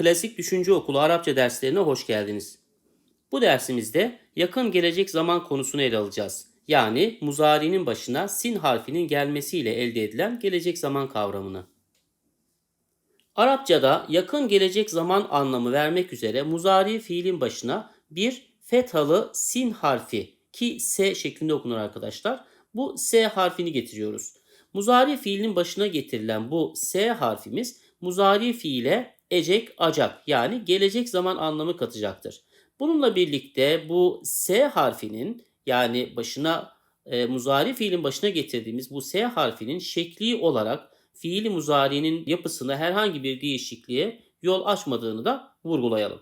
Klasik Düşünce Okulu Arapça derslerine hoş geldiniz. Bu dersimizde yakın gelecek zaman konusunu ele alacağız. Yani muzari'nin başına sin harfinin gelmesiyle elde edilen gelecek zaman kavramını. Arapçada yakın gelecek zaman anlamı vermek üzere muzari fiilin başına bir fethalı sin harfi ki S şeklinde okunur arkadaşlar. Bu S harfini getiriyoruz. Muzari fiilin başına getirilen bu S harfimiz muzari fiile ecek acak yani gelecek zaman anlamı katacaktır. Bununla birlikte bu S harfinin yani başına e, muzari fiilin başına getirdiğimiz bu S harfinin şekli olarak fiili muzari'nin yapısında herhangi bir değişikliğe yol açmadığını da vurgulayalım.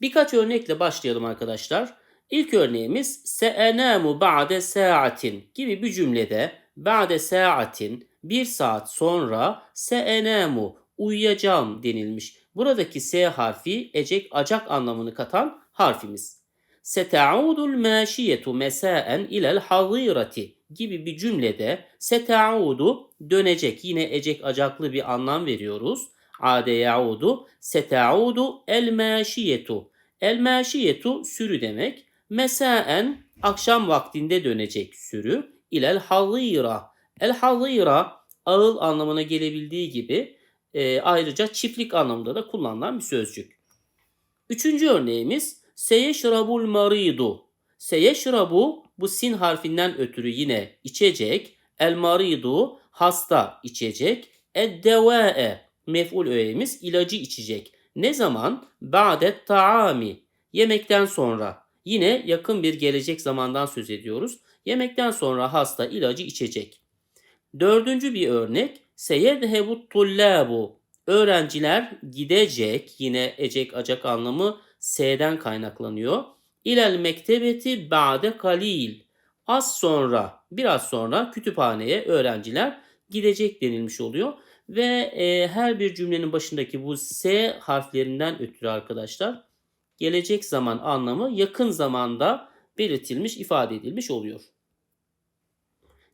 Birkaç örnekle başlayalım arkadaşlar. İlk örneğimiz se'enamu ba'de sa'atin gibi bir cümlede ba'de sa'atin bir saat sonra se'enamu uyuyacağım denilmiş. Buradaki S harfi ecek acak anlamını katan harfimiz. Seta'udul maşiyetu mesaen ilel hazirati gibi bir cümlede seta'udu dönecek yine ecek acaklı bir anlam veriyoruz. Ade yaudu seta'udu el maşiyetu. El maşiyetu sürü demek. Mesaen akşam vaktinde dönecek sürü ilel hazira. El hazira ağıl anlamına gelebildiği gibi e, ayrıca çiftlik anlamında da kullanılan bir sözcük. Üçüncü örneğimiz seyeşrabul maridu. Seyeşrabu bu sin harfinden ötürü yine içecek. El maridu hasta içecek. Eddevae mef'ul öğemiz ilacı içecek. Ne zaman? Ba'det taami. Yemekten sonra. Yine yakın bir gelecek zamandan söz ediyoruz. Yemekten sonra hasta ilacı içecek. Dördüncü bir örnek. Seyedhebu tullabu. Öğrenciler gidecek. Yine ecek acak anlamı S'den kaynaklanıyor. İlel mektebeti ba'de kalil. Az sonra, biraz sonra kütüphaneye öğrenciler gidecek denilmiş oluyor. Ve e, her bir cümlenin başındaki bu S harflerinden ötürü arkadaşlar gelecek zaman anlamı yakın zamanda belirtilmiş, ifade edilmiş oluyor.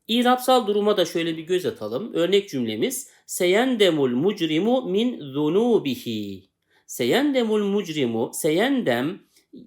İrapsal duruma da şöyle bir göz atalım. Örnek cümlemiz Seyendemul mucrimu min zunubihi. Seyendemul mucrimu, seyendem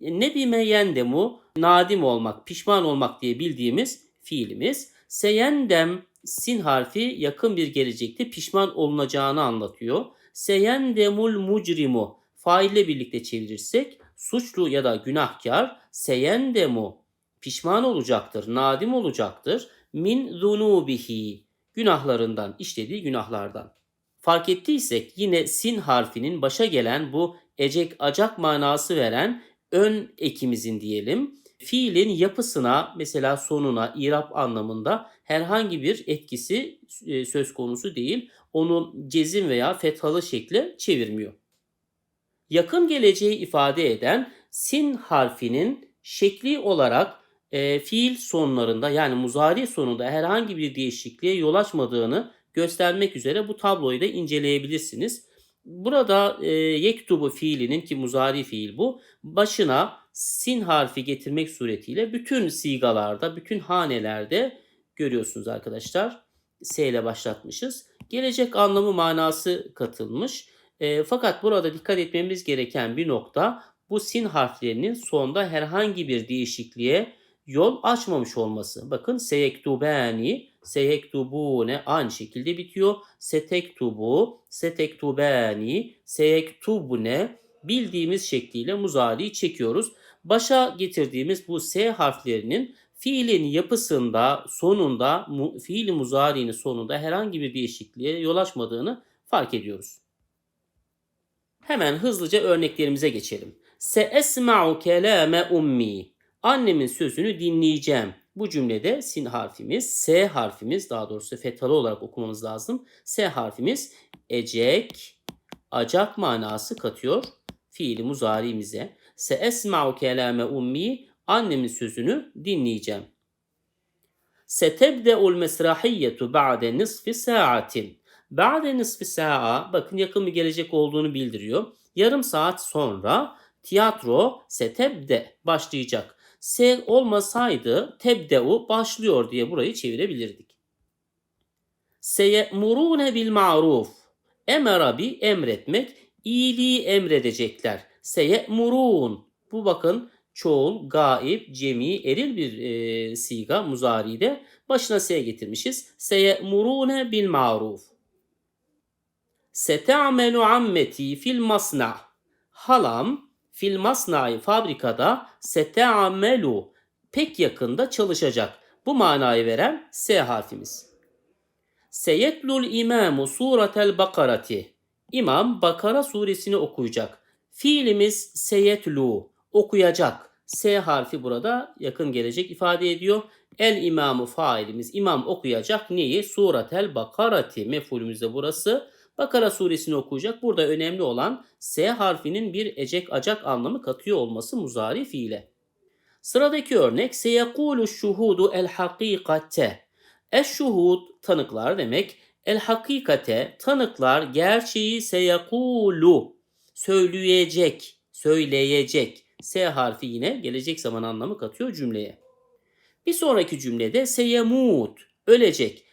ne bime yendemu nadim olmak, pişman olmak diye bildiğimiz fiilimiz. Seyendem sin harfi yakın bir gelecekte pişman olunacağını anlatıyor. Seyendemul mucrimu faille birlikte çevirirsek suçlu ya da günahkar seyendemu pişman olacaktır, nadim olacaktır. Min zunubihi günahlarından, işlediği günahlardan. Fark ettiysek yine sin harfinin başa gelen bu ecek acak manası veren ön ekimizin diyelim fiilin yapısına mesela sonuna irap anlamında herhangi bir etkisi e, söz konusu değil. Onu cezim veya fethalı şekle çevirmiyor. Yakın geleceği ifade eden sin harfinin şekli olarak e, fiil sonlarında yani muzari sonunda herhangi bir değişikliğe yol açmadığını göstermek üzere bu tabloyu da inceleyebilirsiniz. Burada e, yektubu fiilinin ki muzari fiil bu başına sin harfi getirmek suretiyle bütün sigalarda, bütün hanelerde görüyorsunuz arkadaşlar. S ile başlatmışız. Gelecek anlamı manası katılmış. E, fakat burada dikkat etmemiz gereken bir nokta bu sin harflerinin sonda herhangi bir değişikliğe yol açmamış olması. Bakın seyektubani, seyektubune aynı şekilde bitiyor. Setektubu, setektubani, seyektubune bildiğimiz şekliyle muzariyi çekiyoruz. Başa getirdiğimiz bu S harflerinin fiilin yapısında, sonunda, mu, fiili muzari'nin sonunda herhangi bir değişikliğe yol açmadığını fark ediyoruz. Hemen hızlıca örneklerimize geçelim. Se esma'u kelame ummi. Annemin sözünü dinleyeceğim. Bu cümlede sin harfimiz, S harfimiz daha doğrusu fethalı olarak okumamız lazım. S harfimiz ecek, acak manası katıyor fiili muzari'mize. Se esma'u kelame ummi. Annemin sözünü dinleyeceğim. Setebde'ul mesrahiyyetu ba'de nisfi sa'atin. Ba'de nisfi sa'a bakın yakın bir gelecek olduğunu bildiriyor. Yarım saat sonra tiyatro setebde başlayacak. S olmasaydı tebdeu başlıyor diye burayı çevirebilirdik. Seye'murune bil ma'ruf. Emera bi emretmek, iyiliği emredecekler. Seye'murun. Bu bakın çoğul, gaib, cemi, eril bir e, siga muzari'de. Başına S getirmişiz. Seye'murune bil maruf. Sete'amelu ammeti fil masna. Halam fil masnai fabrikada sete'amelu pek yakında çalışacak. Bu manayı veren S harfimiz. Seyetlul imamu suretel bakarati. İmam Bakara suresini okuyacak. Fiilimiz seyetlu, okuyacak. S harfi burada yakın gelecek ifade ediyor. El imamu failimiz imam okuyacak neyi? Suretel bakarati mefulümüz de burası. Bakara suresini okuyacak. Burada önemli olan S harfinin bir ecek acak anlamı katıyor olması muzari fiile. Sıradaki örnek seyekulu şuhudu el hakikate. Eşşuhud tanıklar demek. El hakikate tanıklar gerçeği seyekulu söyleyecek, söyleyecek. S harfi yine gelecek zaman anlamı katıyor cümleye. Bir sonraki cümlede seyemut ölecek.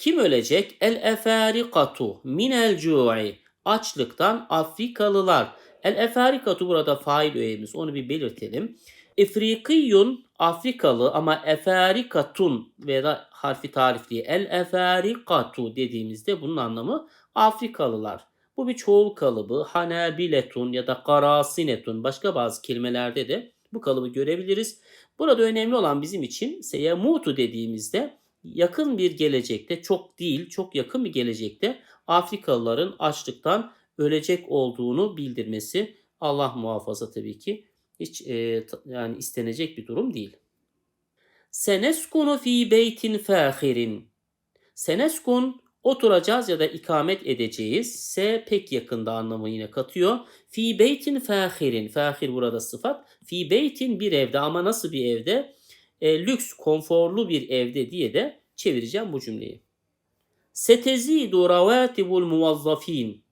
Kim ölecek? El efarikatu minel cu'i. Açlıktan Afrikalılar. El efarikatu burada fail öğemiz. Onu bir belirtelim. Efrikiyun Afrikalı ama efarikatun veya harfi tarifli el efarikatu dediğimizde bunun anlamı Afrikalılar. Bu bir çoğul kalıbı. Hanebiletun ya da karasinetun başka bazı kelimelerde de bu kalıbı görebiliriz. Burada önemli olan bizim için seyemutu dediğimizde yakın bir gelecekte çok değil çok yakın bir gelecekte Afrikalıların açlıktan ölecek olduğunu bildirmesi Allah muhafaza tabii ki hiç e, yani istenecek bir durum değil. Seneskunu fi beytin fahirin. Seneskun oturacağız ya da ikamet edeceğiz. S pek yakında anlamı yine katıyor. Fi beytin fahirin. Fahir burada sıfat. Fi beytin bir evde ama nasıl bir evde? E, lüks, konforlu bir evde diye de çevireceğim bu cümleyi. Setezidu ravatibul muvazzafin.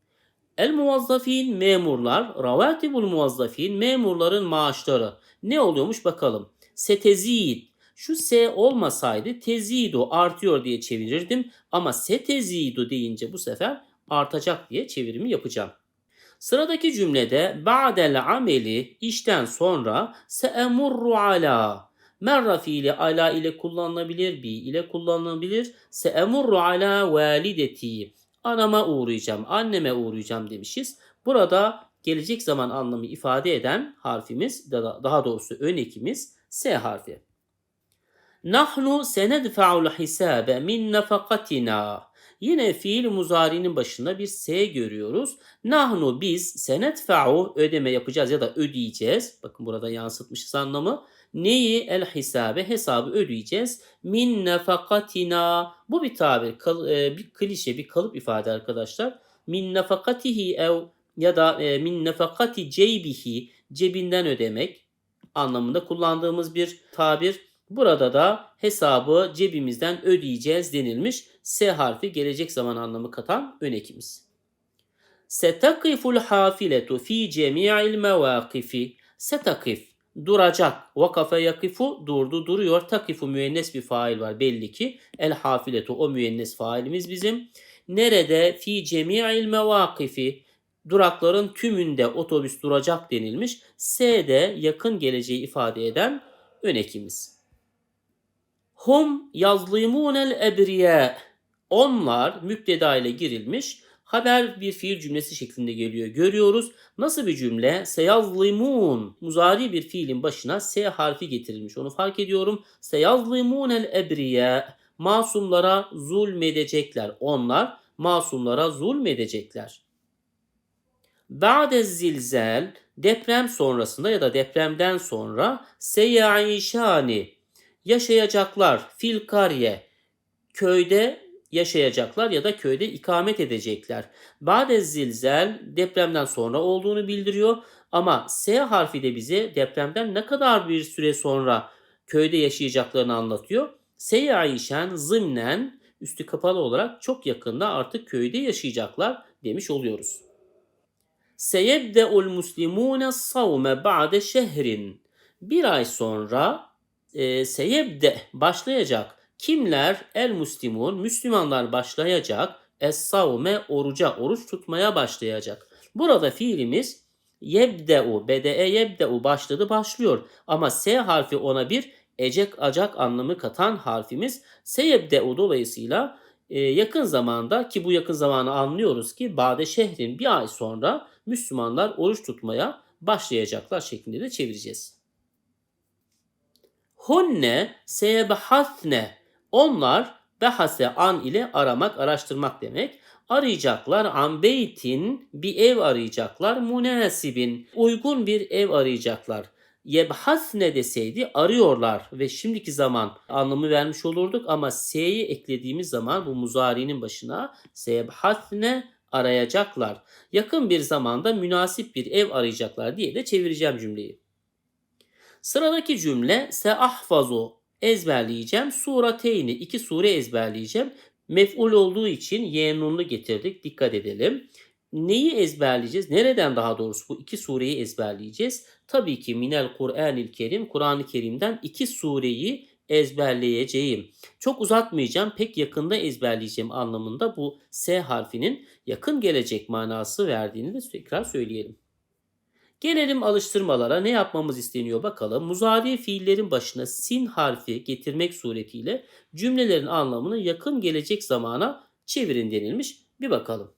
El muvazzafin memurlar, ravatibul muvazzafin memurların maaşları. Ne oluyormuş bakalım. Setezid. Şu S olmasaydı tezidu artıyor diye çevirirdim ama setezidu deyince bu sefer artacak diye çevirimi yapacağım. Sıradaki cümlede ba'del ameli işten sonra se'emurru ala Merra fiili ala ile kullanılabilir, bi ile kullanılabilir. Se'emurru ala valideti. Anama uğrayacağım, anneme uğrayacağım demişiz. Burada gelecek zaman anlamı ifade eden harfimiz, daha doğrusu ön ekimiz S harfi. Nahnu senedfa'ul hisabe min nafakatina. Yine fiil muzarinin başında bir S görüyoruz. Nahnu biz senedfa'u ödeme yapacağız ya da ödeyeceğiz. Bakın burada yansıtmışız anlamı. Neyi? El hisabe. Hesabı ödeyeceğiz. Min nefakatina. Bu bir tabir. Kal, e, bir klişe, bir kalıp ifade arkadaşlar. Min nefakatihi ev ya da e, min nefakati ceybihi cebinden ödemek anlamında kullandığımız bir tabir. Burada da hesabı cebimizden ödeyeceğiz denilmiş. S harfi gelecek zaman anlamı katan ön ekimiz. Setakiful hafiletu fi cemi'il mevakifi. Setakif duracak. Vakafe yakifu durdu duruyor. Takifu müennes bir fail var belli ki. El hafiletu o müennes failimiz bizim. Nerede fi cemi'il mevakifi durakların tümünde otobüs duracak denilmiş. S'de yakın geleceği ifade eden ön ekimiz. Hum yazlimunel ebriye. Onlar müpteda ile girilmiş. Haber bir fiil cümlesi şeklinde geliyor. Görüyoruz. Nasıl bir cümle? Seyazlimun. Muzari bir fiilin başına S harfi getirilmiş. Onu fark ediyorum. Seyazlimun el ebriye. Masumlara zulmedecekler. Onlar masumlara zulmedecekler. Ba'de zilzel deprem sonrasında ya da depremden sonra seyaişani yaşayacaklar fil kariye köyde yaşayacaklar ya da köyde ikamet edecekler. Bade zilzel depremden sonra olduğunu bildiriyor ama S harfi de bize depremden ne kadar bir süre sonra köyde yaşayacaklarını anlatıyor. Seyyayişen zımnen üstü kapalı olarak çok yakında artık köyde yaşayacaklar demiş oluyoruz. Seyebde'ul muslimune savme ba'de şehrin. Bir ay sonra e, seyebde başlayacak Kimler? El muslimun, Müslümanlar başlayacak. Es-savme oruca, oruç tutmaya başlayacak. Burada fiilimiz yebde'u, bede'e yebde'u başladı başlıyor. Ama S harfi ona bir ecek acak anlamı katan harfimiz. S yebde'u dolayısıyla e, yakın zamanda ki bu yakın zamanı anlıyoruz ki Bade şehrin bir ay sonra Müslümanlar oruç tutmaya başlayacaklar şeklinde de çevireceğiz. Hunne sebehasne. Onlar behase an ile aramak, araştırmak demek. Arayacaklar an beytin bir ev arayacaklar. Münasibin uygun bir ev arayacaklar. Yebhasne deseydi arıyorlar ve şimdiki zaman anlamı vermiş olurduk ama s'yi eklediğimiz zaman bu muzari'nin başına sebhasne arayacaklar. Yakın bir zamanda münasip bir ev arayacaklar diye de çevireceğim cümleyi. Sıradaki cümle seahfazu ezberleyeceğim. Surateyni iki sure ezberleyeceğim. Mef'ul olduğu için yenunlu getirdik. Dikkat edelim. Neyi ezberleyeceğiz? Nereden daha doğrusu bu iki sureyi ezberleyeceğiz? Tabii ki Minel Kur'anil Kerim, Kur'an-ı Kerim'den iki sureyi ezberleyeceğim. Çok uzatmayacağım, pek yakında ezberleyeceğim anlamında bu S harfinin yakın gelecek manası verdiğini de tekrar söyleyelim. Gelelim alıştırmalara ne yapmamız isteniyor bakalım. Muzari fiillerin başına sin harfi getirmek suretiyle cümlelerin anlamını yakın gelecek zamana çevirin denilmiş. Bir bakalım.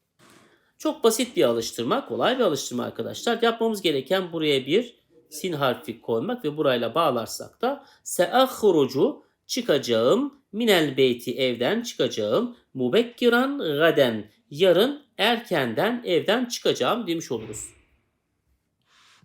Çok basit bir alıştırma, kolay bir alıştırma arkadaşlar. Yapmamız gereken buraya bir sin harfi koymak ve burayla bağlarsak da seahrucu çıkacağım minel beyti evden çıkacağım mubekkiran gaden yarın erkenden evden çıkacağım demiş oluruz.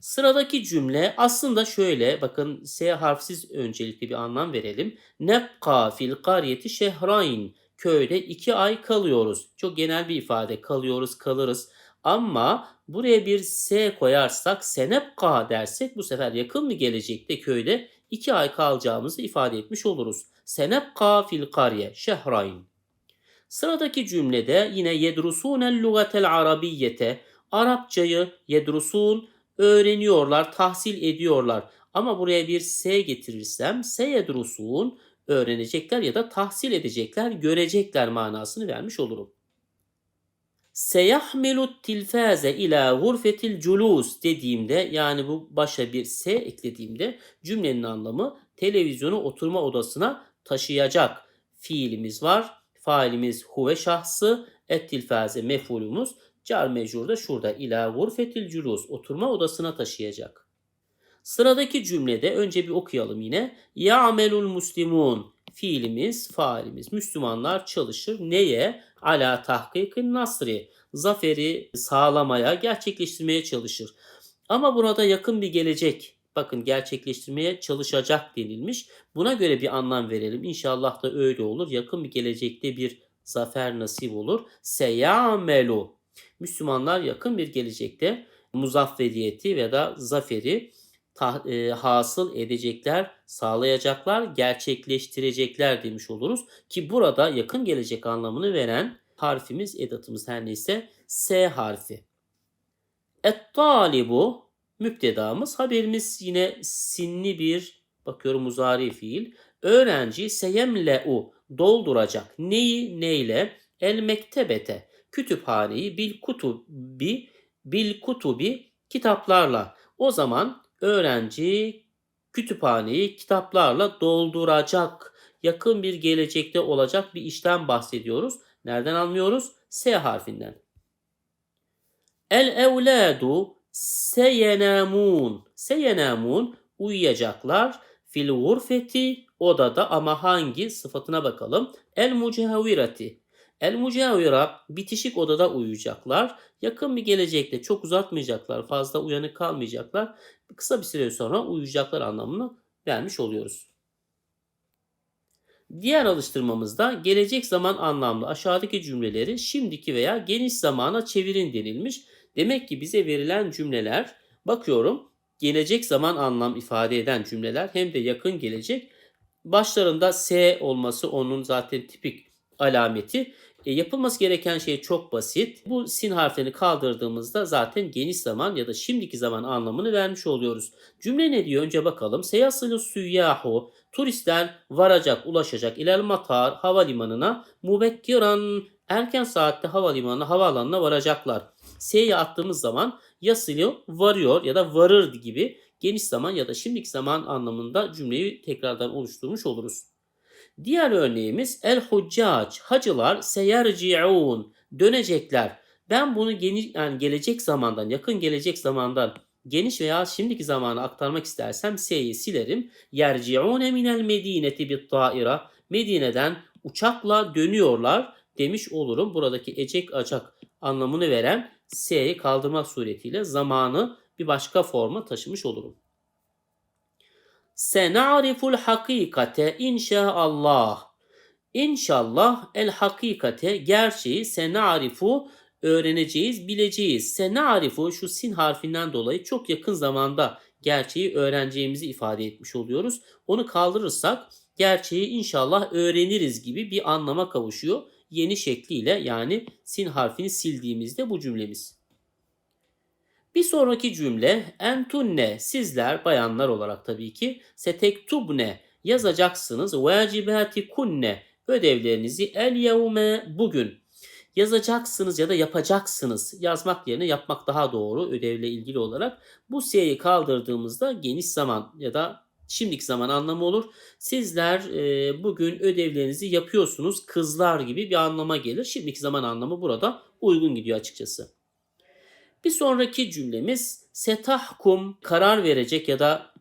Sıradaki cümle aslında şöyle bakın S harfsiz öncelikli bir anlam verelim. Nebqa fil qariyeti şehrayn köyde iki ay kalıyoruz. Çok genel bir ifade kalıyoruz kalırız. Ama buraya bir S koyarsak senebka dersek bu sefer yakın bir gelecekte köyde iki ay kalacağımızı ifade etmiş oluruz. Senebka fil kariye şehrayn. Sıradaki cümlede yine yedrusunel lugatel arabiyyete Arapçayı yedrusun öğreniyorlar, tahsil ediyorlar. Ama buraya bir S getirirsem seyedrusun öğrenecekler ya da tahsil edecekler, görecekler manasını vermiş olurum. Seyahmilu tilfaze ila gurfetil culus dediğimde yani bu başa bir S eklediğimde cümlenin anlamı televizyonu oturma odasına taşıyacak fiilimiz var. Failimiz huve şahsı, et tilfaze mefulumuz. Car mecrur da şurada ila gurfetil culus oturma odasına taşıyacak. Sıradaki cümlede önce bir okuyalım yine. Ya'melul muslimun fiilimiz, faalimiz. Müslümanlar çalışır. Neye? Ala tahkikin nasri. Zaferi sağlamaya, gerçekleştirmeye çalışır. Ama burada yakın bir gelecek. Bakın gerçekleştirmeye çalışacak denilmiş. Buna göre bir anlam verelim. İnşallah da öyle olur. Yakın bir gelecekte bir zafer nasip olur. Seyamelu. Müslümanlar yakın bir gelecekte muzafferiyeti ya da zaferi ta, e, hasıl edecekler, sağlayacaklar, gerçekleştirecekler demiş oluruz. Ki burada yakın gelecek anlamını veren harfimiz, edatımız her neyse S harfi. Et-talibu müptedamız. Haberimiz yine sinli bir bakıyorum muzari fiil. Öğrenci seyemle'u dolduracak. Neyi neyle? El mektebete kütüphaneyi bil kutubi bil kutubi kitaplarla. O zaman öğrenci kütüphaneyi kitaplarla dolduracak. Yakın bir gelecekte olacak bir işten bahsediyoruz. Nereden anlıyoruz? S harfinden. El evladu seyenamun. Seyenamun uyuyacaklar. Fil gurfeti odada ama hangi sıfatına bakalım. El mucevvirati El mucavira bitişik odada uyuyacaklar. Yakın bir gelecekte çok uzatmayacaklar. Fazla uyanık kalmayacaklar. Kısa bir süre sonra uyuyacaklar anlamını vermiş oluyoruz. Diğer alıştırmamızda gelecek zaman anlamlı aşağıdaki cümleleri şimdiki veya geniş zamana çevirin denilmiş. Demek ki bize verilen cümleler bakıyorum gelecek zaman anlam ifade eden cümleler hem de yakın gelecek. Başlarında S olması onun zaten tipik alameti. E, yapılması gereken şey çok basit. Bu sin harflerini kaldırdığımızda zaten geniş zaman ya da şimdiki zaman anlamını vermiş oluyoruz. Cümle ne diyor? Önce bakalım. Seyasılı süyyahu. Turistler varacak, ulaşacak ilel matar havalimanına mubekkiran erken saatte havalimanına, havaalanına varacaklar. S'ye attığımız zaman yasılıyor, varıyor ya da varır gibi geniş zaman ya da şimdiki zaman anlamında cümleyi tekrardan oluşturmuş oluruz. Diğer örneğimiz el huccac hacılar seyerciun dönecekler. Ben bunu geniş yani gelecek zamandan yakın gelecek zamandan geniş veya şimdiki zamana aktarmak istersem S'yi silerim. Yerciune minel medineti bit taira. Medine'den uçakla dönüyorlar demiş olurum. Buradaki ecek acak anlamını veren S'yi kaldırmak suretiyle zamanı bir başka forma taşımış olurum. Senariful hakikate inşaallah. İnşallah el hakikate gerçeği senarifu öğreneceğiz, bileceğiz. Senarifu şu sin harfinden dolayı çok yakın zamanda gerçeği öğreneceğimizi ifade etmiş oluyoruz. Onu kaldırırsak gerçeği inşallah öğreniriz gibi bir anlama kavuşuyor. Yeni şekliyle yani sin harfini sildiğimizde bu cümlemiz. Bir sonraki cümle entunne sizler bayanlar olarak tabii ki setektubne yazacaksınız vacibati kunne ödevlerinizi el yevme bugün yazacaksınız ya da yapacaksınız. Yazmak yerine yapmak daha doğru ödevle ilgili olarak. Bu S'yi kaldırdığımızda geniş zaman ya da şimdiki zaman anlamı olur. Sizler e, bugün ödevlerinizi yapıyorsunuz kızlar gibi bir anlama gelir. Şimdiki zaman anlamı burada uygun gidiyor açıkçası. Bir sonraki cümlemiz setahkum karar verecek ya da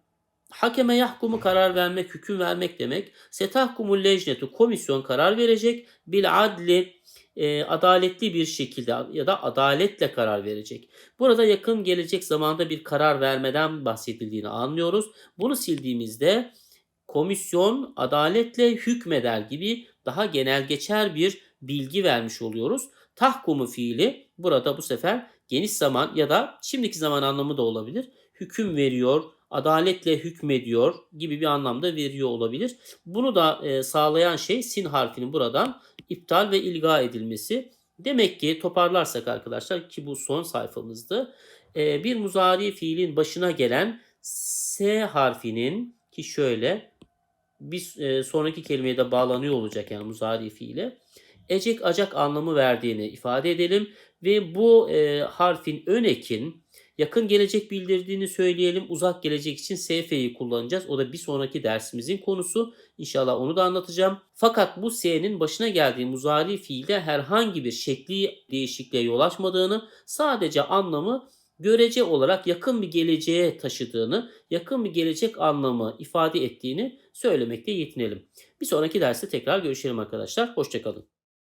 hakeme yahkumu karar vermek, hüküm vermek demek. Setahkumul lejnetu komisyon karar verecek. Bil adli e, adaletli bir şekilde ya da adaletle karar verecek. Burada yakın gelecek zamanda bir karar vermeden bahsedildiğini anlıyoruz. Bunu sildiğimizde komisyon adaletle hükmeder gibi daha genel geçer bir bilgi vermiş oluyoruz. Tahkumu fiili burada bu sefer geniş zaman ya da şimdiki zaman anlamı da olabilir. Hüküm veriyor, adaletle hükmediyor gibi bir anlamda veriyor olabilir. Bunu da e, sağlayan şey sin harfinin buradan iptal ve ilga edilmesi. Demek ki toparlarsak arkadaşlar ki bu son sayfamızdı. E, bir muzari fiilin başına gelen S harfinin ki şöyle bir e, sonraki kelimeye de bağlanıyor olacak yani muzari fiile. Ecek acak anlamı verdiğini ifade edelim ve bu e, harfin ön ekin yakın gelecek bildirdiğini söyleyelim. Uzak gelecek için SF'yi kullanacağız. O da bir sonraki dersimizin konusu. İnşallah onu da anlatacağım. Fakat bu S'nin başına geldiği muzari fiilde herhangi bir şekli değişikliğe yol açmadığını sadece anlamı görece olarak yakın bir geleceğe taşıdığını, yakın bir gelecek anlamı ifade ettiğini söylemekte yetinelim. Bir sonraki derste tekrar görüşelim arkadaşlar. Hoşçakalın.